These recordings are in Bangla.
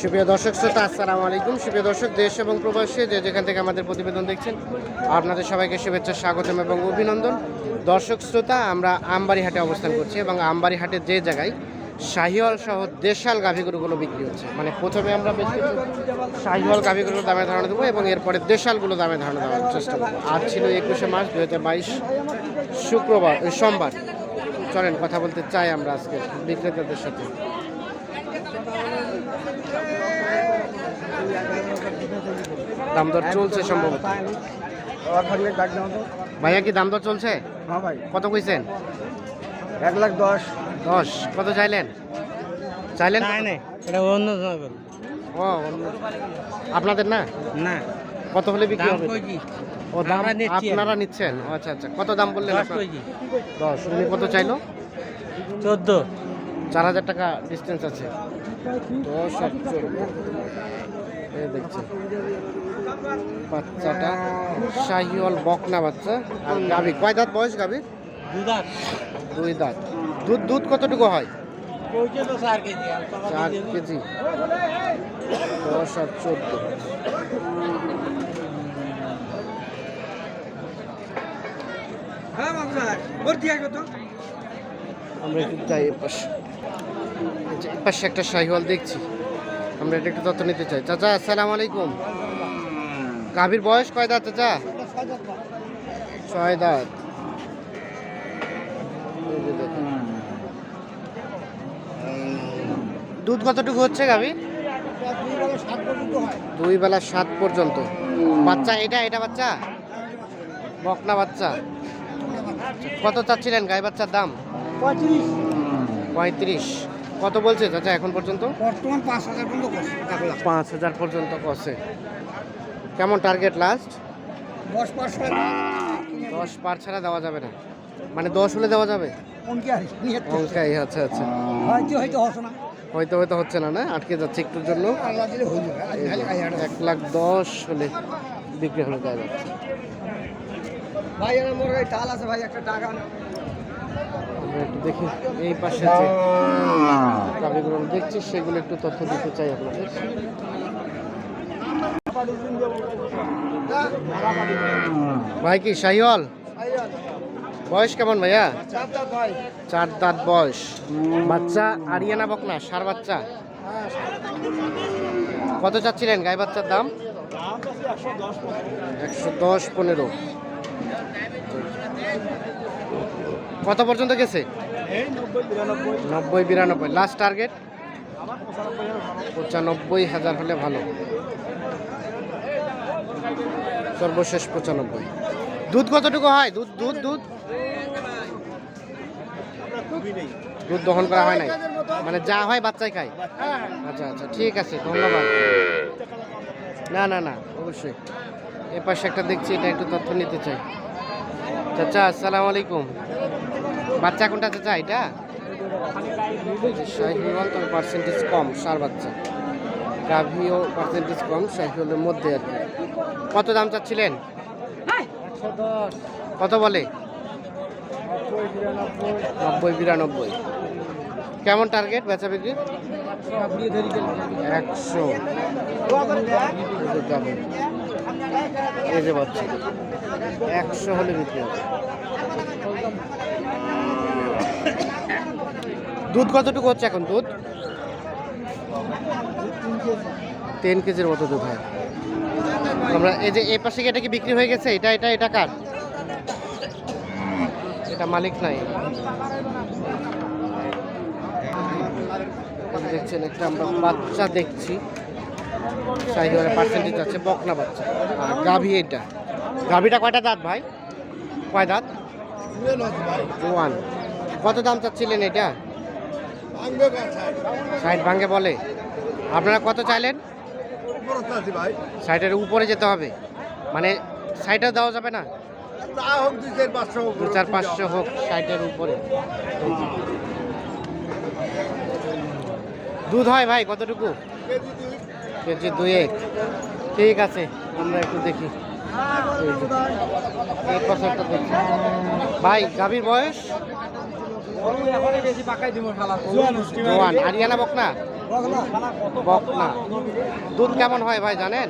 সুপ্রিয় দর্শক শ্রোতা, আসসালামু আলাইকুম। সুপ্রিয় দর্শক, দেশ এবং প্রবাসী যে যেখান থেকে আমাদের প্রতিবেদন দেখছেন, আপনাদের সবাইকে শুভেচ্ছা, স্বাগতম এবং অভিনন্দন। দর্শক শ্রোতা, আমরা আমবাড়ি হাটে অবস্থান করছি এবং আমবাড়ি হাটের যে জায়গায় শাহিওয়াল সহ দেশাল গাভীগুলোগুলো বিক্রি হচ্ছে। মানে প্রথমে আমরা বেশ কিছু শাহিওয়াল গাভীগুলোর দামে ধারণা দেবো এবং এরপরে দেশালগুলো দামে ধারণা দেওয়ার চেষ্টা করব। আজ ছিল একুশে মার্চ দু হাজার বাইশ শুক্রবার সোমবার। চলেন, কথা বলতে চাই আমরা আজকে বিক্রেতাদের সাথে। দাম দর চলছে সম্ভবত? ভাইয়া কি দাম দর চলছে? হ্যাঁ ভাই কত কইছেন? এক লাখ দশ। দশ কত চাইলেন? চাইলেন এটা অন্য ও আপনাদের না? না। কত হলে বিক্রি হবে? ও দাম। আপনারা নিচ্ছেন? আচ্ছা আচ্ছা। কত দাম বললেন দশ উনি কত চাইলো? চোদ্দ। চার হাজার টাকা ডিস্টেন্স আছে। দশ দেখছেন বাচ্চাটা শাহিওয়াল বকনা বাচ্চা। আর গাভি কয় দাঁত বয়স গাভীর দুই দাঁত। দুধ দুধ কতটুকু হয়? চার কেজি দশ আর চোদ্দ। হ্যাঁ আমরা একটু যাই এ পাশে। এই যে এ পাশে একটা শাহিওয়াল দেখছি। আমরা এটা একটু তথ্য নিতে চাই। চাচা আসসালামু আলাইকুম। গাভীর বয়স কয় দাঁত চাচা? ছয় দাঁত। দুধ কতটুকু হচ্ছে গাভীর? দুই বেলা সাত পর্যন্ত বাচ্চা এটা এটা বাচ্চা? বকনা বাচ্চা। কত চাচ্ছিলেন গাই বাচ্চার দাম? পঁয়ত্রিশ। কত বলছে চাচা এখন পর্যন্ত? বর্তমান পাঁচ হাজার পর্যন্ত পাঁচ হাজার পর্যন্ত কষে। কেমন টার্গেট লাস্ট দশ পার ছাড়া দেওয়া যাবে না। মানে দশ হলে দেওয়া যাবে? অঙ্কাই আচ্ছা আচ্ছা। হয়তো হয়তো হস না। হয়তো হয়তো হচ্ছে না না? আটকে যাচ্ছে একটুর জন্য? এক লাখ দশ হলে বিক্রি হলে দেওয়া যাচ্ছে ভাই আমার মোর এই তাল আছে ভাই একটা দেখি এই পাশে যে দেখছি সেগুলো একটু তথ্য দিতে চাই আপনাদের। ভাই কি, শাহিওয়াল? বয়স কেমন ভাইয়া? চার দাঁত বয়স। বাচ্চা আরিয়ানা বকনা, সার বাচ্চা? কত চাচ্ছিলেন গাই বাচ্চার দাম? একশো দশ পনেরো। কত পর্যন্ত গেছে? নব্বই বিরানব্বই। নব্বই বিরানব্বই লাস্ট টার্গেট পঁচানব্বই হাজার হলে ভালো। সর্বশেষ পঁচানব্বই। দুধ কতটুকু হয়? দুধ দুধ দুধ? দুধ দহন করা হয় নাই? মানে যা হয় বাচ্চাই খায়? আচ্ছা আচ্ছা ঠিক আছে, ধন্যবাদ। না না না, অবশ্যই। এ পাশে একটা দেখছি, এটা একটু তথ্য নিতে চাই। চাচা, আসসালামু আলাইকুম। বাচ্চা কোনটা চাচা, এটা? শাহিওয়াল তবে পার্সেন্টেজ কম, সার বাচ্চা। গাভিও পার্সেন্টেজ কম, শাহিওয়ালের মধ্যে আর কি। কত দাম চাচ্ছিলেন? কত বলে? নব্বই বিরানব্বই। কেমন টার্গেট বেচা বিক্রি? একশো। এই যে বাচ্চা একশো হলে বিক্রি হবে। দুধ কতটুকু হচ্ছে এখন দুধ? তিন কেজির মতো দুধ হয়। আমরা এই যে এই পাশে এটা কি বিক্রি হয়ে গেছে? এটা এটা এটা কার? এটা মালিক নাই। দেখছেন, একটা আমরা বাচ্চা দেখছি। সাইকেলের পার্সেন্টেজ আছে, বকনা বাচ্চা। আর গাভী এটা। গাভীটা কয়টা দাঁত ভাই? কয় দাঁত? ওয়ান কত দাম চাচ্ছিলেন এটা? সাইড ভাঙ্গে বলে। আপনারা কত চাইলেন? ভাই। সাইডের উপরে যেতে হবে। মানে সাইডেও দেওয়া যাবে না? দু চার পাঁচশো হোক। সাইডের উপরে। দুধ হয় ভাই কতটুকু? কেজি দুই এক ঠিক আছে আমরা একটু দেখি। এই দেখি। ভাই গাভীর বয়স? জোয়ান আরিয়ানা বকনা? বকনা। দুধ কেমন হয় ভাই জানেন?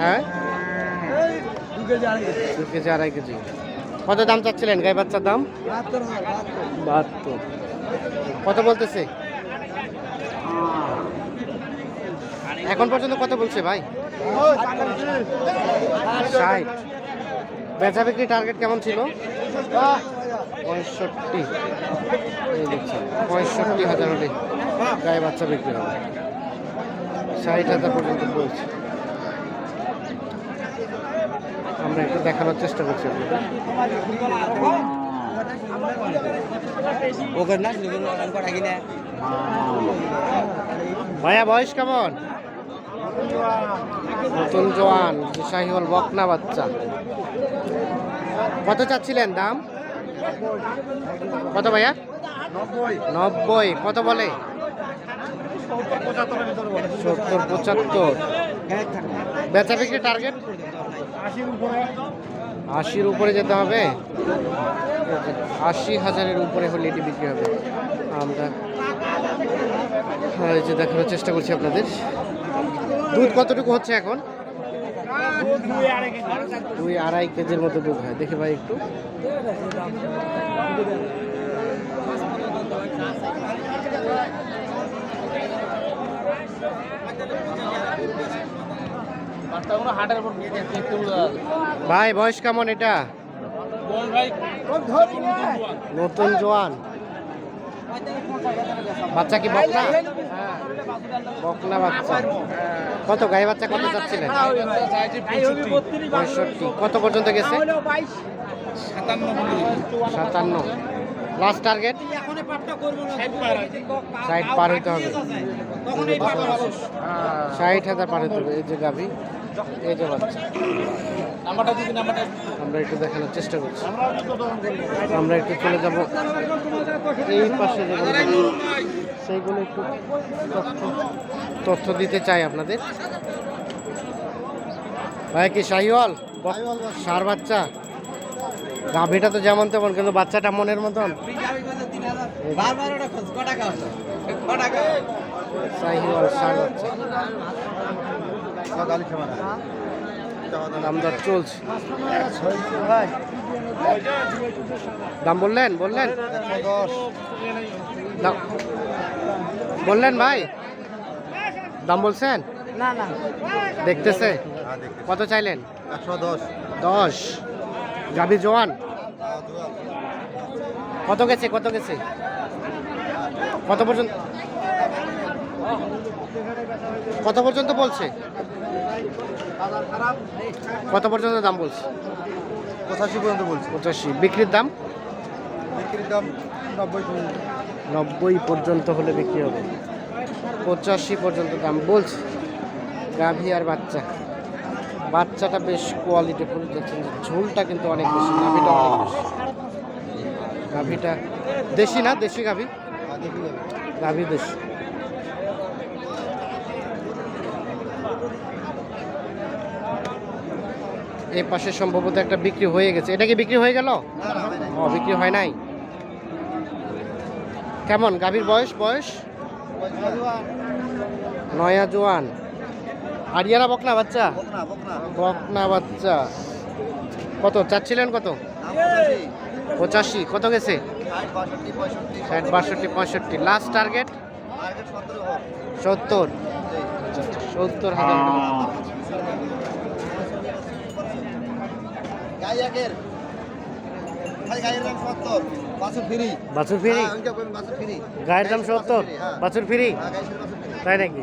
হ্যাঁ? দু কেজি আড়াই কেজি। কত দাম চাচ্ছিলেন গাই বাচ্চার দাম? বাহাত্তর কত বলতেছে? এখন পর্যন্ত কত বলছে ভাই? ষাট। বেচা বিক্রি টার্গেট কেমন ছিল? পঁয়ষট্টি। পঁয়ষট্টি হাজার হলে। গায়ে বাচ্চা বিক্রি হবে। ষাট হাজার পর্যন্ত বলছে। আমরা একটু দেখানোর চেষ্টা করছি ভাইয়া বয়স কেমন? নতুন জোয়ান শাহিওয়াল বকনা বাচ্চা। কত চাচ্ছিলেন দাম? কত ভাইয়া? নব্বই। কত বলে? সত্তর পঁচাত্তর। বেচা বিক্রি টার্গেট আশির উপরে যেতে হবে? আশি হাজারের উপরে হলে এটি বিক্রি হবে। আমরা হ্যাঁ, এই যে দেখানোর চেষ্টা করছি আপনাদের। দুধ কতটুকু হচ্ছে এখন? দুই আড়াই কেজির মতো দুধ হয়। দেখি ভাই একটু। ভাই, বয়স কেমন এটা? নতুন জোয়ান। বাচ্চা কি বকনা? বকনা বাচ্চা। কত, গায়ে বাচ্চা কত চাচ্ছিলেন পঁয়ষট্টি। কত পর্যন্ত গেছে? সাতান্ন। লাস্ট টার্গেট ষাট পার হইতে। হবে। ষাট হাজার পার হইতে হবে। এই যে গাভি এই যে বাচ্চা। আমরা একটু দেখানোর চেষ্টা করছি। আমরা একটু চলে যাব এই পাশে সেইগুলো একটু তথ্য তথ্য দিতে চাই আপনাদের। ভাই কি শাহিওয়াল? সার বাচ্চা? গাভীটা তো যেমন তেমন কিন্তু বাচ্চাটা মনের মতন। দাম চলছে। দাম বললেন বললেন। বললেন ভাই। দাম বলছেন? না না। দেখতেছে। কত চাইলেন? একশো দশ। দশ। গাভী জোয়ান? কত গেছে কত গেছে? কত পর্যন্ত কত পর্যন্ত বলছে? কত পর্যন্ত দাম বলছে? পঁচাশি পর্যন্ত বলছে। পঁচাশি। বিক্রির দাম? বিক্রির দাম নব্বই নব্বই পর্যন্ত হলে বিক্রি হবে। পঁচাশি পর্যন্ত দাম বলছে। গাভী আর বাচ্চা। বাচ্চাটা বেশ কোয়ালিটি ফুল দেখছেন যে ঝোলটা কিন্তু অনেক বেশি, গাভীটা অনেক বেশি। গাভীটা দেশি না, দেশি গাভী? গাভী দেশি। এই পাশে সম্ভবত একটা বিক্রি হয়ে গেছে। এটা কি বিক্রি হয়ে গেল? বিক্রি হয় নাই। কেমন? গাভীর বয়স বয়স? নয়া জোয়ান। আরিয়ানা বকনা বাচ্চা? বকনা বাচ্চা। কত চাচ্ছিলেন কত? পঁচাশি কত গেছে? ষাট বাষট্টি পঁয়ষট্টি। লাস্ট টার্গেট সত্তর। সত্তর হাজার বাছুর ফ্রি। হ্যাঁ, বাছুর ফ্রি। গায়ের দাম সত্তর? হ্যাঁ। বাছুর ফ্রি? তাই নাকি?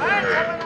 ¡Vamos!